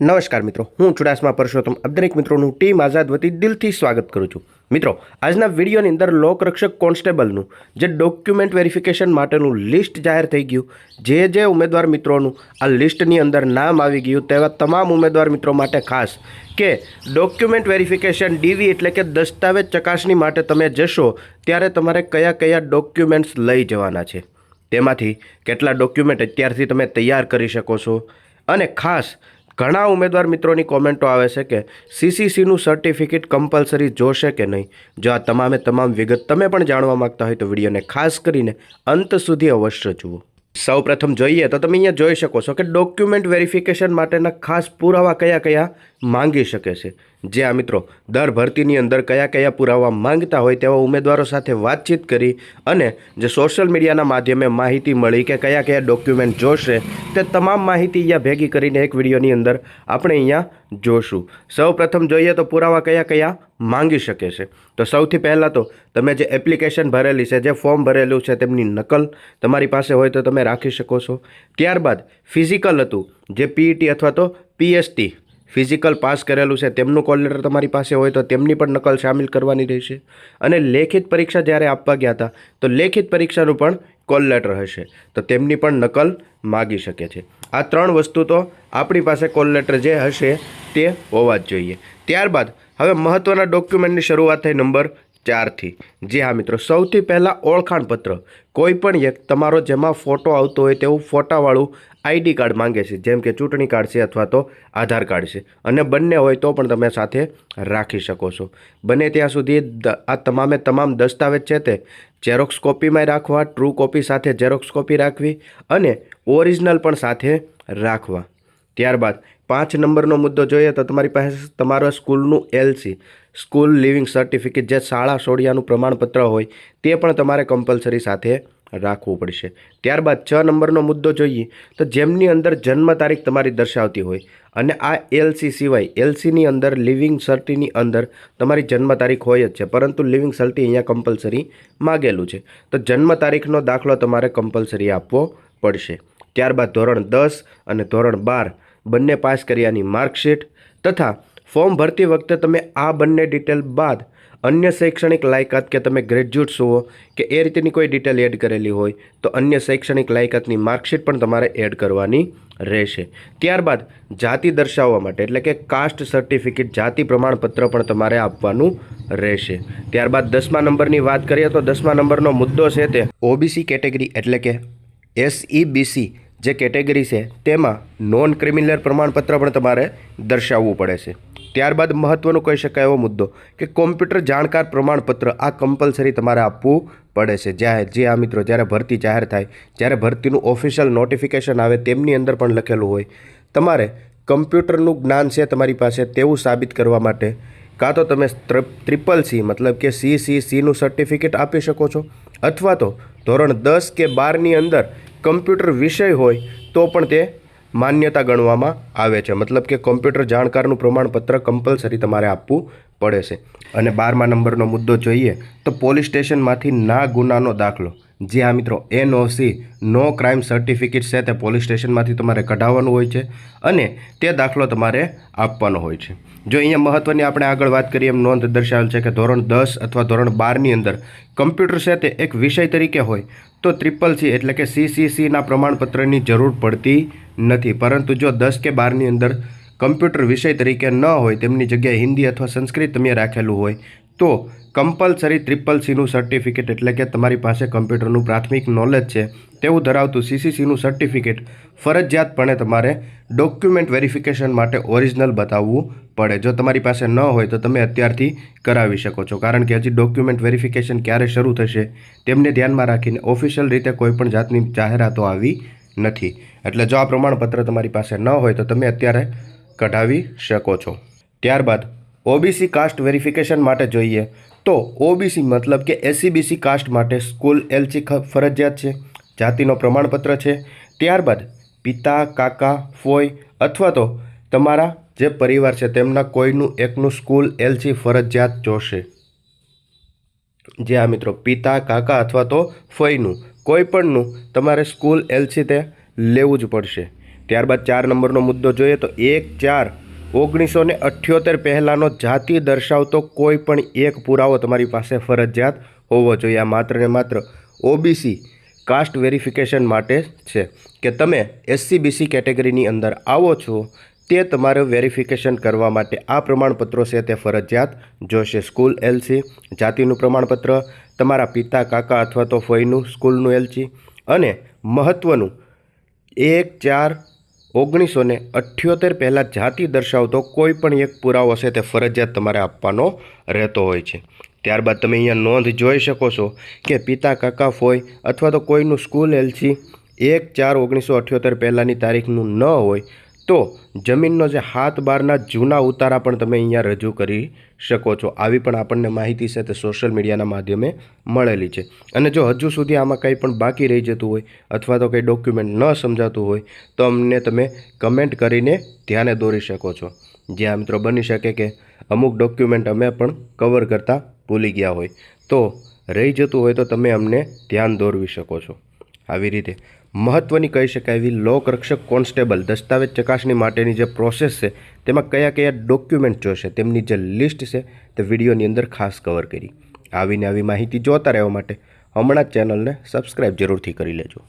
નમસ્કાર મિત્રો, હું ચુડાસમા પરસોત્તમ દરેક મિત્રોનું ટીમ આઝાદ વતી દિલથી સ્વાગત કરું છું. મિત્રો, આજના વિડીયોની અંદર લોકરક્ષક કોન્સ્ટેબલનું જે ડોક્યુમેન્ટ વેરિફિકેશન માટેનું લિસ્ટ જાહેર થઈ ગયું, જે જે ઉમેદવાર મિત્રોનું આ લિસ્ટની અંદર નામ આવી ગયું, તેવા તમામ ઉમેદવાર મિત્રો માટે ખાસ કે ડોક્યુમેન્ટ વેરિફિકેશન ડીવી એટલે કે દસ્તાવેજ ચકાસણી માટે તમે જશો, ત્યારે તમારે કયા કયા ડોક્યુમેન્ટ્સ લઈ જવાના છે. તેમાંથી કેટલા ડોક્યુમેન્ટ અત્યારથી તમે તૈયાર કરી શકો છો. અને ખાસ ઘણા ઉમેદવાર મિત્રોની કોમેન્ટો આવે છે કે સીસીસીનું સર્ટિફિકેટ કમ્પલસરી જોશે કે નહીં? જો આ તમામે તમામ વિગત તમે પણ જાણવા માંગતા હોય તો વિડીયોને ખાસ કરીને અંત સુધી અવશ્ય જુઓ. સૌ પ્રથમ જોઈએ તો તમે અહીંયા જોઈ શકો છો કે ડોક્યુમેન્ટ વેરિફિકેશન માટેના ખાસ પુરાવા કયા કયા માંગી શકે છે. જે આ મિત્રો દર ભરતીની અંદર કયા કયા પુરાવા માંગતા હોય તેવા ઉમેદવારો સાથે વાતચીત કરી અને જે સોશિયલ મીડિયાના માધ્યમે માહિતી મળી કે કયા કયા ડોક્યુમેન્ટ જોશે તે તમામ માહિતી અહીંયા ભેગી કરીને એક વિડીયોની અંદર આપણે અહીંયા જોશું. સૌ પ્રથમ જોઈએ તો પુરાવા કયા કયા માંગી શકે છે. તો સૌથી પહેલાં તો તમે જે એપ્લિકેશન ભરેલી છે, જે ફોર્મ ભરેલું છે તેમની નકલ તમારી પાસે હોય તો તમે રાખી શકો છો. ત્યારબાદ ફિઝિકલ હતું, જે પીઈટી અથવા તો પીએસટી ફિઝિકલ પાસ કરેલું છે, તેમનું કોલ લેટર તમારી પાસે હોય તો તેમની પણ નકલ સામેલ કરવાની રહેશે. અને લેખિત પરીક્ષા જ્યારે આપવા ગયા હતા, તો લેખિત પરીક્ષાનું પણ કોલ લેટર હશે, તો તેમની પણ નકલ માગી શકે છે. આ ત્રણ વસ્તુ તો આપણી પાસે કોલ લેટર જે હશે તે હોવા જ જોઈએ. ત્યારબાદ, હવે મહત્ત્વના ડોક્યુમેન્ટની શરૂઆત થઈ નંબર ચારથી. જી હા મિત્રો, સૌથી પહેલાં ઓળખાણપત્ર. કોઈ પણ એક તમારો જેમાં ફોટો આવતો હોય તેવું ફોટાવાળું આઈડી કાર્ડ માંગે છે. જેમ કે ચૂંટણી કાર્ડ છે અથવા તો આધાર કાર્ડ છે. અને બંને હોય તો પણ તમે સાથે રાખી શકો છો. બને ત્યાં સુધી આ તમામે તમામ દસ્તાવેજ છે તે ઝેરોક્સ કોપીમાં રાખવા ટ્રુ કોપી સાથે ઝેરોક્સ કોપી રાખવી અને ઓરિજિનલ પણ સાથે રાખવા. ત્યારબાદ પાંચ નંબરનો મુદ્દો જોઈએ તો તમારી પાસે, તમારા સ્કૂલનું એલસી સ્કૂલ લિવિંગ સર્ટિફિકેટ જે શાળા સોડિયાનું પ્રમાણપત્ર હોય તે પણ તમારે કમ્પલસરી સાથે રાખવું પડશે. ત્યારબાદ છ નંબરનો મુદ્દો જોઈએ તો જેમની અંદર જન્મ તારીખ તમારી દર્શાવતી હોય અને આ એલસી સિવાય એલસીની અંદર લિવિંગ સર્ટીની અંદર તમારી જન્મ તારીખ હોય જ છે, પરંતુ લિવિંગ સર્ટી અહીંયા કમ્પલસરી માગેલું છે. તો જન્મ તારીખનો દાખલો તમારે કમ્પલસરી આપવો પડશે. ત્યારબાદ ધોરણ દસ અને ધોરણ બાર બંને પાસ કર્યાની માર્કશીટ તથા ફોર્મ ભરતી વખતે તમે આ બંને ડિટેલ બાદ અન્ય શૈક્ષણિક લાયકાત કે તમે ગ્રેજ્યુએટ છો કે એ રીતેની કોઈ ડિટેલ એડ કરેલી હોય, તો અન્ય શૈક્ષણિક લાયકાતની માર્કશીટ પણ તમારે એડ કરવાની રહેશે. ત્યારબાદ જાતિ દર્શાવવા માટે, એટલે કે કાસ્ટ સર્ટિફિકેટ, જાતિ પ્રમાણપત્ર પણ તમારે આપવાનું રહેશે. ત્યારબાદ દસમા નંબરની વાત કરીએ, તો દસમા નંબરનો મુદ્દો છે તે ઓબીસી કેટેગરી, એટલે કે એસઈબીસી જે કેટેગરી છે, તેમાં નોન ક્રિમિનલ પ્રમાણપત્ર પણ તમારે દર્શાવવું પડે છે. ત્યારબાદ મહત્ત્વનો કહી શકાય એવો મુદ્દો કે કોમ્પ્યુટર જાણકાર પ્રમાણપત્ર આ કમ્પલસરી તમારે આપવું પડે છે. જ્યાં જે આ મિત્રો જ્યારે ભરતી જાહેર થાય, જ્યારે ભરતીનું ઓફિશિયલ નોટિફિકેશન આવે તેમની અંદર પણ લખેલું હોય, તમારે કમ્પ્યુટરનું જ્ઞાન છે તમારી પાસે તેવું સાબિત કરવા માટે. કાં તો તમે ટ્રિપલ સી મતલબ કે સી સી સીનું સર્ટિફિકેટ આપી શકો છો, અથવા તો ધોરણ દસ કે બારની અંદર કમ્પ્યુટર વિષય હોય તો પણ તે માન્યતા ગણવામાં આવે છે. મતલબ કે કોમ્પ્યુટર જાણકારનું પ્રમાણપત્ર કમ્પલસરી તમારે આપવું પડે છે. અને બારમા નંબરનો મુદ્દો જોઈએ તો પોલીસ સ્ટેશનમાંથી ના ગુનાનો દાખલો. જે આ મિત્રો એનઓસી નો ક્રાઇમ સર્ટિફિકેટ છે તે પોલીસ સ્ટેશનમાંથી તમારે કઢાવવાનું હોય છે અને તે દાખલો તમારે આપવાનો હોય છે. જો અહીંયા મહત્ત્વની આપણે આગળ વાત કરીએ એમ નોંધ દર્શાવેલ છે કે ધોરણ દસ અથવા ધોરણ બારની અંદર કમ્પ્યુટર છે તે એક વિષય તરીકે હોય તો ટ્રિપલ સી એટલે કે સીસીસીના પ્રમાણપત્રની જરૂર પડતી નથી. પરંતુ જો દસ કે બારની અંદર કમ્પ્યુટર વિષય તરીકે ન હોય, તેમની જગ્યાએ હિન્દી અથવા સંસ્કૃત તમે રાખેલું હોય, તો કમ્પલસરી ટ્રિપલ સીનું સર્ટિફિકેટ એટલે કે તમારી પાસે કમ્પ્યુટરનું પ્રાથમિક નોલેજ છે, તેવું ધરાવતું સીસીસીનું સર્ટિફિકેટ ફરજિયાતપણે તમારે ડોક્યુમેન્ટ વેરિફિકેશન માટે ઓરિજિનલ બતાવવું પડે. જો તમારી પાસે ન હોય તો તમે અત્યારથી કરાવી શકો છો. કારણ કે હજી ડોક્યુમેન્ટ વેરિફિકેશન ક્યારે શરૂ થશે, તેમને ધ્યાનમાં રાખીને ઓફિશિયલ રીતે કોઈપણ જાતની જાહેરાતો આવી નથી. એટલે જો આ પ્રમાણપત્ર તમારી પાસે ન હોય તો તમે અત્યારે કઢાવી શકો છો. ત્યારબાદ ઓબીસી કાસ્ટ વેરિફિકેશન માટે જોઈએ. તો ઓબીસી મતલબ કે એસસીબીસી કાસ્ટ માટે સ્કૂલ એલસી ફરજિયાત છે. જાતિનો પ્રમાણપત્ર છે. ત્યારબાદ પિતા, કાકા ફોય અથવા તો તમારા જે પરિવાર છે તેમના કોઈનું એકનું સ્કૂલ એલસી ફરજિયાત જોશે. જે આ મિત્રો પિતા, કાકા અથવા તો ફોયનું કોઈ પણનું તમારે સ્કૂલ એલસી તે લેવું જ પડશે. ત્યારબાદ ચાર નંબરનો મુદ્દો જોઈએ તો એક ચાર ઓગણીસો ને અઠ્યોતેર પહેલાંનો જાતિ દર્શાવતો કોઈ પણ એક પુરાવો તમારી પાસે ફરજિયાત હોવો જોઈએ. આ માત્ર ને માત્ર ઓબીસી કાસ્ટ વેરિફિકેશન માટે છે કે તમે એસસી બીસી કેટેગરીની અંદર આવો છો તે તમારે વેરિફિકેશન કરવા માટે આ પ્રમાણપત્રો છે તે ફરજિયાત જોશે. સ્કૂલ એલસી, જાતિનું પ્રમાણપત્ર, તમારા પિતા, કાકા અથવા તો ફોઈનું, સ્કૂલનું એલસી અને મહત્ત્વનું એક ચાર ઓગણીસો ને અઠ્યોતેર પહેલાં જાતિ દર્શાવતો કોઈ પણ એક પુરાવો છે તે ફરજિયાત તમારે આપવાનો રહેતો હોય છે. ત્યારબાદ તમે અહીંયા નોંધ જોઈ શકો છો કે પિતા કાકા ફોઈ અથવા તો કોઈનું સ્કૂલ એલસી એક ચાર ઓગણીસો અઠ્યોતેર પહેલાંની તારીખનું ન હોય તો જમીનનો જે હાથ બારના જૂના ઉતારા પણ તમે અહીંયા રજૂ કરી શકો છો. આવી પણ આપણને માહિતી તે સોશિયલ મીડિયાના માધ્યમે મળેલી છે. અને જો હજુ સુધી આમાં કંઈ પણ બાકી રહી જતું હોય અથવા તો કંઈ ડોક્યુમેન્ટ ન સમજાતું હોય તો અમને તમે કમેન્ટ કરીને ધ્યાને દોરી શકો છો. જ્યાં મિત્રો બની શકે કે અમુક ડોક્યુમેન્ટ અમે પણ કવર કરતાં ભૂલી ગયા હોય. તો રહી જતું હોય તો તમે અમને ધ્યાન દોરવી શકો છો. આવી રીતે મહત્ત્વની કહી શકાય એવી લોકરક્ષક કોન્સ્ટેબલ દસ્તાવેજ ચકાસણી માટેની જે પ્રોસેસ છે, તેમાં કયા કયા ડોક્યુમેન્ટ જોશે, તેમની જે લિસ્ટ છે, તે વિડીયોની અંદર ખાસ કવર કરી. આવીને આવી માહિતી જોતા રહેવા માટે હમણાં જ ચેનલને સબસ્ક્રાઈબ જરૂરથી કરી લેજો.